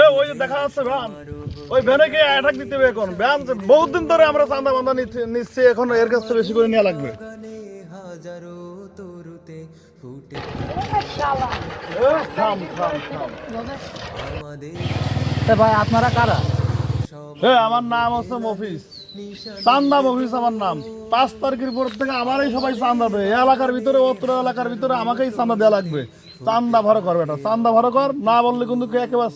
এ ওই যে দেখা যাচ্ছে ভ্যান ওই ভ্যানে কে অ্যাটাক দিতে হবে এখন। ভ্যান বহুত দিন ধরে আমরা নিচ্ছি এখন এর কাছ থেকে বেশি করে নেওয়া লাগবে। ভাই আপনারা কারা? এ, আমার নাম হচ্ছে মফিস চান্দা মফিস আমার নাম। পাঁচ তারিখের পর থেকে আমারই সবাই চান্দা দেয়। এলাকার ভিতরে অত্র এলাকার ভিতরে আমাকেই চান্দা দেওয়া লাগবে। চান্দা ভরো কর বেটা, চান্দা ভরো কর, না বললে কিন্তু একেবারে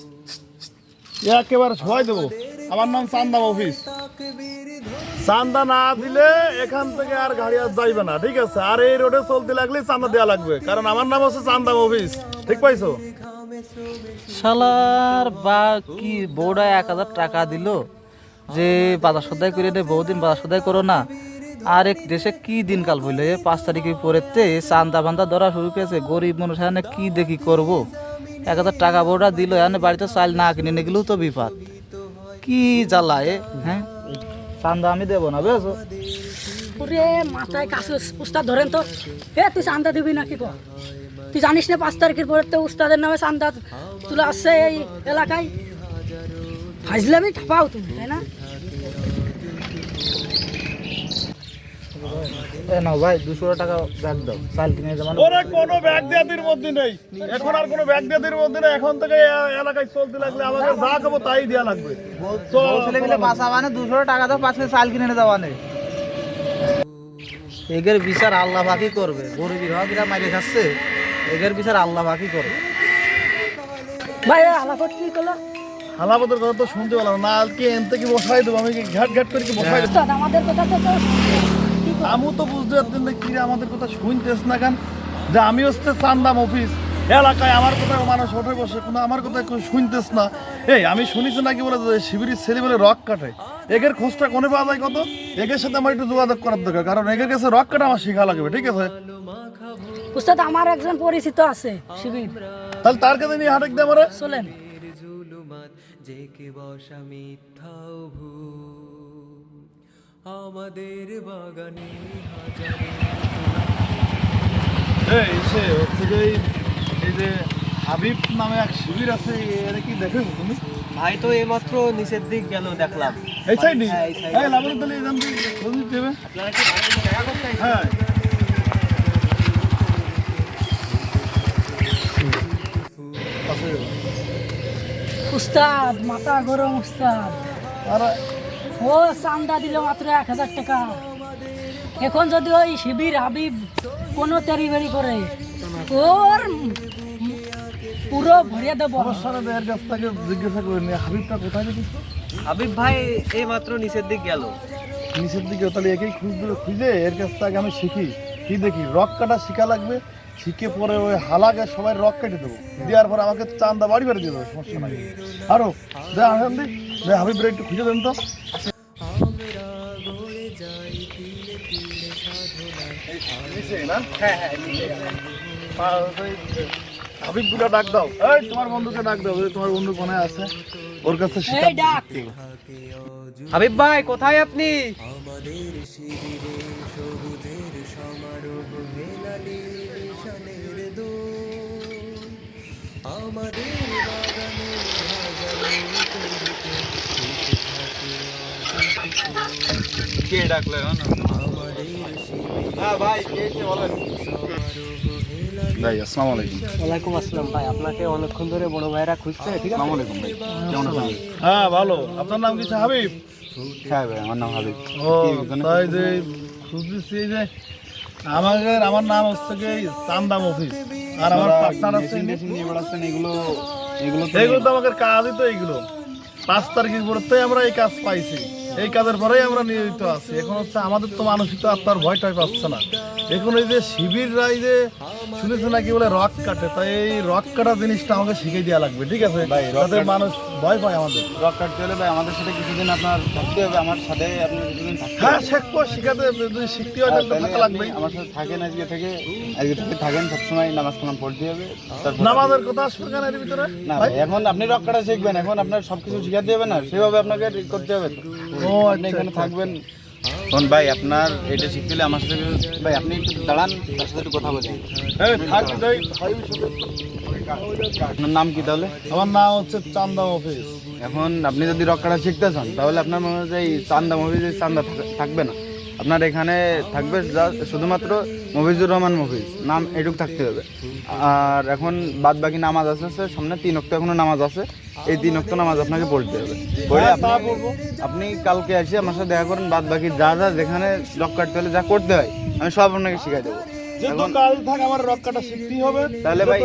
একেবারে সবাই দেবো। আমার নাম চান্দা অফিস চান্দা না দিলে এখান থেকে আর গাড়ি আর যাইবে না, ঠিক আছে? আর এই রোডে চলতে লাগলে চান্দা দেওয়া লাগবে, কারণ আমার নাম হচ্ছে চান্দা অফিস ঠিক পাইছো? শালার বা কি বউটা এক হাজার টাকা দিল যে বাজার সদাই করে দে, বহুদিন বাজার সদাই করো না। আর এক দেশে কি দিনকাল বললে পাঁচ তারিখের পরেতে চান্দা বান্দা ধরা শুরু করেছে। গরিব মানুষ এখানে কি দেখি করব? এক হাজার টাকা বউটা দিল, এখানে বাড়িতে চাল না কিনে নিয়ে তো বিপদ। কি জ্বালা এ হ্যাঁ? চান্দা আমি দেবো না, বুঝেছ? ওরে মাথায় কাছে উস্তাদ ধরেন তো। এ, তুই চান্দা দিবি নাকি কো তুই জানিস না পাঁচ তারিখের পরে তো উস্তাদের নামে চান্দা তুলে আসছে এই এলাকায়? ফাইজলামি ঠাপাও তুমি, তাই না? নাও ভাই দুশো টাকা ব্যাগ দাও। চাল কিনে যেমন ওরে কোনো ব্যাগ মধ্যে নেই। এখন আর কোনো ব্যাগ মধ্যে নেই। এখন থেকে এ- এলাকায় চলতে লাগলে আমাকে যা খাব তাই দেওয়া লাগবে। ছেলে মিলে বাসা মানে দুশো টাকা দাও পাঁচ চাল কিনে দেওয়া নেই এগের বিচার আল্লাহ বাকি করবে। গরিবের হকিরা মাইরে খাচ্ছে। এগের বিচার আল্লাহ বাকি করবে। ভাই আলাপট কি করল? হালাপতের কথা তো শুনতে পেলাম না। আজকে এন থেকে বসাই দেবো? আমি কি ঘাট ঘাট করে কি বসাই দেবো আমাদের কথা তো কি? আমি তো বুঝতে পারতেন না কিরে আমাদের কথা শুনতেস না কেন? যে আমি হচ্ছে চান্দাম অফিস। এলাকায় আমার কথা মানুষ ওঠে বসে কোনো আমার কথা কেউ শুনতেস না। এই আমি শুনেছি নাকি বলে যে শিবিরের ছেলে বলে রক কাটে। এগের খোঁজটা কোনে পাওয়া যায় কত? এগের সাথে আমার একটু যোগাযোগ করার দরকার কারণ এগের কাছে রক কাটা আমার শেখা লাগবে ঠিক আছে? উস্তাদ আমার একজন পরিচিত আছে শিবির। তাহলে তার কাছে নিয়ে হাটেক দে আমারে? চলেন। জেকে বসা মিথ্যাও ভুল আমাদের বাগানে এই সে হচ্ছে যে এই- যে হাবিব নামে এক শিবির আছে এটা কি দেখেছ তুমি? ভাই তো এইমাত্র নিচের দিক গেল দেখলাম। এই সাইডে হ্যাঁ, এই লাভের তাহলে এখান থেকে খোঁজ হবে হ্যাঁ। উস্তাদ মাথা গরম উস্তাদ। আর ও চান্দা দিল মাত্র এক হাজার টাকা। এখন যদি ওই শিবির হাবিব কোনো তেরি বেরি করে ওর পুরো ভরিয়ে দেবো। দেয়ের কাছ থেকে জিজ্ঞাসা করে নিয়ে হাবিবটা কোথায় রেখেছিস হাবিব ভাই এইমাত্র নিচের দিক গেল। নিচের দিকে তাহলে একেই খুঁজবে খুঁজে এর কাছ থেকে আমি শিখি। কি দেখি? রক কাটা শিখা লাগবে শিখে পরে ওই হালাকে সবাই রক কেটে দেবো। দেওয়ার পর আমাকে চান্দা বাড়ি বাড়ি দিয়ে দেবো সমস্যা নাই। আরও দে আসেন দি দে হাবিব একটু খুঁজে দেন তো। হাবিবগুলা ডাক দাও। এই তোমার বন্ধুকে ডাক দাও। তোমার বন্ধু কোনে আছে? ওর কাছে শিখা এই ডাক। হাবিব ভাই কোথায় আপনি? আমাদের শিবিরে সবুজের সমারোহ হেলালি নিশানের দোল। আমাদের বাগানে হাজারো তরুতে থাকে কে ডাকলে হ্যাঁ ভাই কে কে বলেন। ভাই আসসালামু আলাইকুম। ওয়ালাইকুম আসসালাম ভাই। আপনাকে অনেকক্ষণ ধরে বড় ভাইরা খুঁজছে ঠিক আছে? আলাইকুম ভাই। কেমন আছেন? হ্যাঁ ভালো। আপনার নাম কি হাবিব হ্যাঁ ভাই আমার নাম হাবিব। ও তাই যে যে আমাদের আমার নাম হচ্ছে কি চান্দাম অফিস আর আমার পার্টনার আছে এগুলো এগুলো তো আমাদের কাজই তো এইগুলো পাঁচ তারিখের পরতেই আমরা এই কাজ পাইছি। এই কাজের পরেই আমরা নিয়োজিত আছি। এখন হচ্ছে আমাদের তো মানসিক তো আপনার ভয় টয় পাচ্ছে না। এখন এই যে শিবিররা এই যে শুনেছে নাকি বলে রক কাটে তাই এই রক কাটা জিনিসটা আমাকে শিখিয়ে দেওয়া লাগবে ঠিক আছে? যাতে মানুষ ভয় পায় আমাদের। রক কাটতে হলে ভাই আমাদের সাথে কিছুদিন আপনার থাকতে হবে আমার সাথে কিছুদিন হ্যাঁ শিখব শিখাতে যদি শিখতে হয় তাহলে থাকা আপনি আমার সাথে থাকেন আজকে থেকে আজকে থেকে থাকেন সবসময় নামাজ কালাম পড়তে হবে। নামাজের কথা আসবে কেন এর ভিতরে? না এখন আপনি রক কাটা শিখবেন এখন আপনার সবকিছু শিখাতে হবে না সেভাবে আপনাকে করতে হবে। ও আপনি আচ্ছা এখানে থাকবেন। এখন ভাই আপনার এটা শিখতে আমার সাথে ভাই আপনি একটু দাঁড়ান তার সাথে একটু কথা বলেন। আপনার নাম কি তাহলে? আমার নাম হচ্ছে চান্দা অফিস এখন আপনি যদি রক্কাটা শিখতে চান তাহলে আপনার মনে হয় এই চান্দা এই চান্দা থাকবে না। আপনার এখানে থাকবে যা- শুধুমাত্র মফিজুর রহমান মফিজ। নাম এটুক থাকতে হবে। আর এখন বাদ বাকি নামাজ আছে সামনে তিন অক্ট এখনও নামাজ আছে। এই তিন অক্ট নামাজ আপনাকে পড়তে হবে। পড়ে হ্যাঁ, আপনি কালকে এসে আমার সাথে দেখা করেন বাদ বাকি যা যা যেখানে রক কাটতে হলে যা করতে হয় আমি সব আপনাকে শিখাই দেবো। তাহলে ভাই-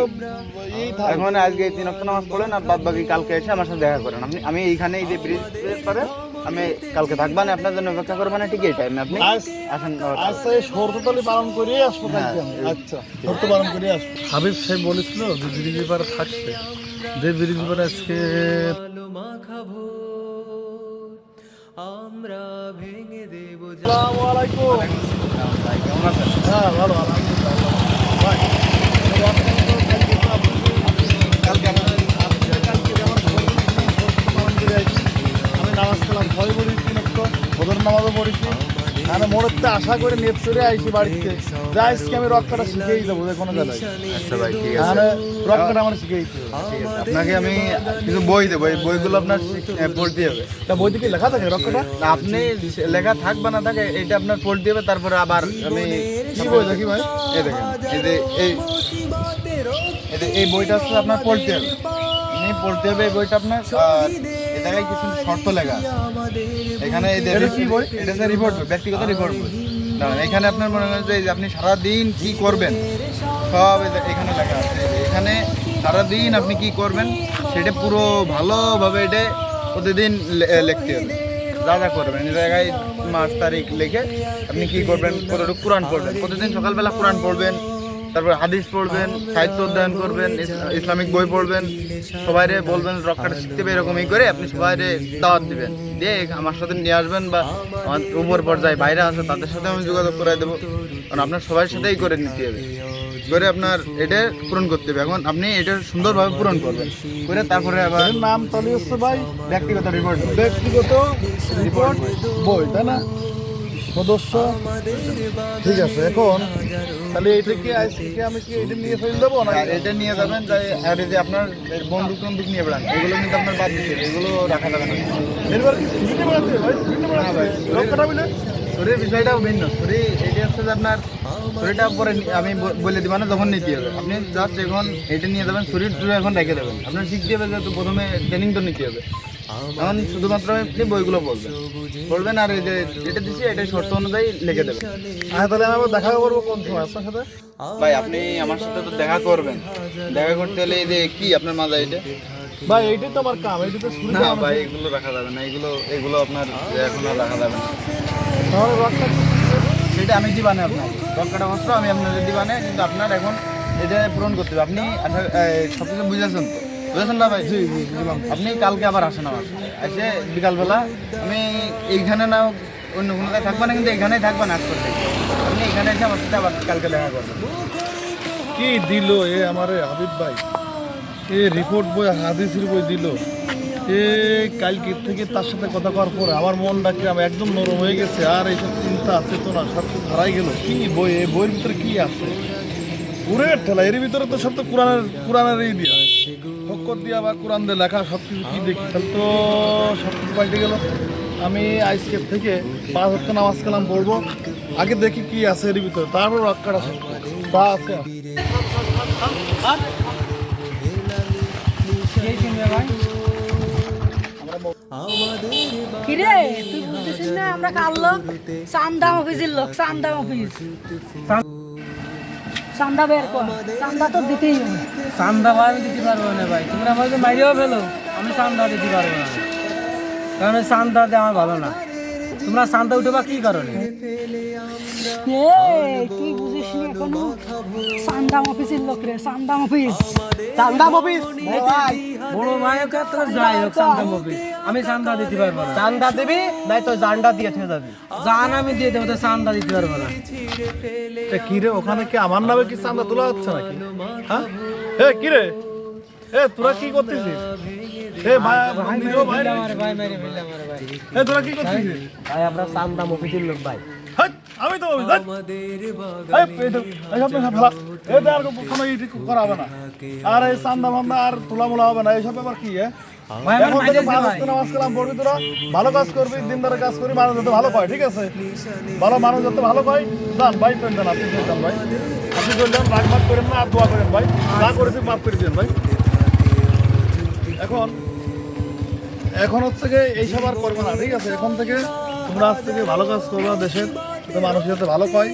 এখন আজকে এই তিন অক্ট নামাজ পড়েন আর বাদ বাকি কালকে এসে আমার সাথে দেখা করেন। আপনি আমি এইখানে এই যে ব্রিজ পারে আমি কালকে থাকবা না আপনার জন্য অপেক্ষা করবেন ঠিক এই টাইমে আপনি আসেন আচ্ছা এই শর্ততালি পালন করিয়ে আসব আচ্ছা শর্ত পালন করিয়ে আসব। হাবিব সাহেব বলেছিল যে ব্রিজ ব্যাপারে থাকবে যে ব্রিজ ব্যাপারে আজকে আমরা ভেঙে দেব আসসালামু আলাইকুম। হ্যাঁ ভালো আলহামদুলিল্লাহ পড়েছি আমি মোড়তে আশা করে নেট চলে আইছি বাড়িতে। যা আজকে আমি রক্তটা শিখেই দেবো যে কোনো জায়গায় আচ্ছা ভাই ঠিক আর রক্তটা আমার শিখেই আপনাকে আমি কিছু বই দেবো এই বইগুলো আপনার পড়তে হবে। তা বইতে কি লেখা থাকে রক্তটা? না, আপনি লেখা থাক বা না থাকে এটা আপনার পড়তে হবে তারপরে আবার আমি কি বই দেখি ভাই? এই দেখেন এই যে এই এই বইটা হচ্ছে আপনার পড়তে হবে। পড়তে হবে এই বইটা আপনার এই জায়গায় কিছু শর্ত লেখা এখানে এটা হচ্ছে রিপোর্ট ব্যক্তিগত রিপোর্ট দাঁড়ান, এখানে আপনার মনে করেন যে আপনি সারাদিন কি করবেন? সব এখানে লেখা আছে। এখানে সারাদিন আপনি কি করবেন? সেটা পুরো ভালোভাবে এটা প্রতিদিন লিখতে হবে। যা যা করবেন এই জায়গায় মাস তারিখ লিখে আপনি কি করবেন? কতটুকু কোরআন পড়বেন? প্রতিদিন সকালবেলা কোরআন পড়বেন তারপর হাদিস পড়বেন সাহিত্য অধ্যয়ন করবেন ইসলামিক বই পড়বেন সবাইরে বলবেন রক্ষাটা শিখতে হবে এরকমই করে আপনি সবাইরে দাওয়াত দিবেন। দিয়ে আমার সাথে নিয়ে আসবেন বা আমার উপর পর্যায়ে বাইরে আছে তাদের সাথে আমি যোগাযোগ করে দেবো। কারণ আপনার সবার সাথেই করে নিতে হবে। করে আপনার এটা পূরণ করতে হবে। এখন আপনি এটা সুন্দরভাবে পূরণ করবেন। করে তারপরে আবার নাম হচ্ছে ভাই ব্যক্তিগত রিপোর্ট ব্যক্তিগত রিপোর্ট বই তাই না? সদস্য। ঠিক আছে এখন তাহলে এইটা কি আজকে আমি কি এটা নিয়ে ফেলে দেবো না আর এটা নিয়ে যাবেন যে আর এই যে আপনার বন্দুক টন্দুক নিয়ে বেড়ান এগুলো কিন্তু আপনার বাদ হবে এগুলো রাখা যাবে না। এবার কি সুবিধা বেড়াতে ভাই সুবিধা বেড়াতে রক্ষাটা মিলে শরীরের বিষয়টাও ভিন্ন শরীর এটা হচ্ছে যে আপনার শরীরটা পরে আমি বলে দিব না তখন নিতে হবে। আপনি জাস্ট এখন এটা নিয়ে যাবেন শরীর টুরে এখন রেখে দেবেন। আপনার শিখতে হবে যেহেতু প্রথমে ট্রেনিং তো নিতে হবে। এখন শুধুমাত্র আপনি বইগুলো পড়বেন পড়বেন আর এই যে এটা দিচ্ছি এটা শর্ত অনুযায়ী লিখে দেবেন। হ্যাঁ তাহলে আমি দেখা করব কোন সময় আপনার সাথে? ভাই আপনি আমার সাথে তো দেখা করবেন। দেখা করতে হলে এই যে কি আপনার মাজা এটা ভাই এইটাই তো আমার কাম এইটা তো সুবিধা না ভাই এগুলো রাখা যাবে না এগুলো এগুলো আপনার এখন আর রাখা যাবে না। তাহলে সেটা আমি দিবানে আপনার দরকারটা অবশ্য আমি আপনাদের দিবানে কিন্তু আপনার এখন এটা পূরণ করতে হবে। আপনি আশা- সব কিছু বুঝেছেন তো? বুঝেছেন না ভাই? জি জি আপনি কালকে আবার আসেন আমার। এসে বিকালবেলা আমি এইখানে না অন্য কোনো জায়গায় থাকব না কিন্তু এখানেই থাকবেন আজ করতে আপনি এখানে এসে আমার সাথে আবার কালকে দেখা করবেন। কি দিল এ আমারে হাবিব ভাই? এ রিপোর্ট বই হাদিসের বই দিল। এ কালকে থেকে তার সাথে কথা করার পরে আমার মনটা কি আমার একদম নরম হয়ে গেছে আর এইসব চিন্তা আছে তো চেতনা সব কিছু হারাই গেল। কি বই এই বইয়ের ভিতরে কি আছে? পুরে ঠেলা এর ভিতরে তো সব তো কোরআনের কোরআনের এই দিয়া। হক্কর দিয়া বা কোরআন দিয়ে লেখা সব কিছু কি দেখি? তাহলে তো সব কিছু পাল্টে গেল। আমি আজকের থেকে পাঁচ হপ্তাহ নামাজ কালাম পড়ব। আগে দেখি কি আছে এর ভিতরে। তারপর রক্ষাটা শিখব তা আছে। কিরে আমরা কার লোক? চান্দা অফিসের লোক চান্দা অফিস। চান্দা বের কর। চান্দা তো দিতেই হবে। চান্দা ভাই আমি দিতে পারব না ভাই। তোমরা আমাকে মারিও ফেলো। আমি চান্দা দিতে পারব না। কারণ ওই চান্দা দেওয়া আমার ভালো না। তোমরা চান্দা উঠবা কি কারণে? তুই বুঝিস না এখনও? চান্দা অফিসের লোক রে চান্দা অফিস। চান্দা অফিস? বড় ভাই হোক যাই হোক চান্দা অফিস আমি চান্দা দিতে পারব না। চান্দা দিবি? নাই তো জান্ডা দিয়ে থয়ে যাবি। জান আমি দিয়ে দেবো তো চান্দা দিতে পারব না। কি রে ওখানে কি আমার নামে কি চান্দা তোলা হচ্ছে নাকি? হ্যাঁ? এ কি রে? এ তোরা কি করতেছিস? এ ভাই ভাই মেরে ফেললে আমার ভাই এ তোরা কি করতেছিস? ভাই আমরা চান্দা মফিজুর লোক ভাই। আমি তো আর কোনো ইটি করা হবে না। আর এই চান্দা আর তোলা মোলা হবে না এইসব ব্যাপার কি হ্যাঁ? ভালো কাজ করবি দিনদারে কাজ করি মানুষ যাতে ভালো পায় ঠিক আছে? ভালো মানুষ যাতে ভালো পায় যান ভাই আপনি পেন ভাই। আপনি বললেন রাগ ভাগ করেন না আর দোয়া করেন ভাই। যা করেছি মাফ করে দিন ভাই। এখন এখন হচ্ছে গিয়ে এইসব আর করব না ঠিক আছে? এখন থেকে তোমরা আজ থেকে ভালো কাজ করব দেশের। যাতে মানুষ যাতে ভালো পায়,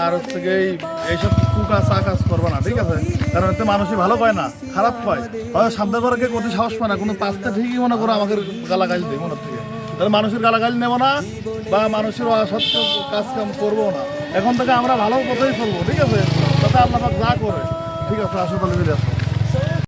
আর হচ্ছে এই- এইসব কুকাজ চা কাজ করব না, ঠিক আছে? কারণ এতে মানুষই ভালো পায় না, খারাপ পায়। হয়তো সামনে করে কেউ অতি সাহস পায় না, কোনো পাঁচটা ঠিকই মনে করো আমাকে গালাগাল দেয় মনে থেকে তাহলে মানুষের গালাগাল নেব না, বা মানুষের অসত্য কাজ কাম করব না। এখন থেকে আমরা ভালো পথেই চলবো, ঠিক আছে? আল্লাহ পাক যা করে, ঠিক আছে? আসো তাহলে বিদায়।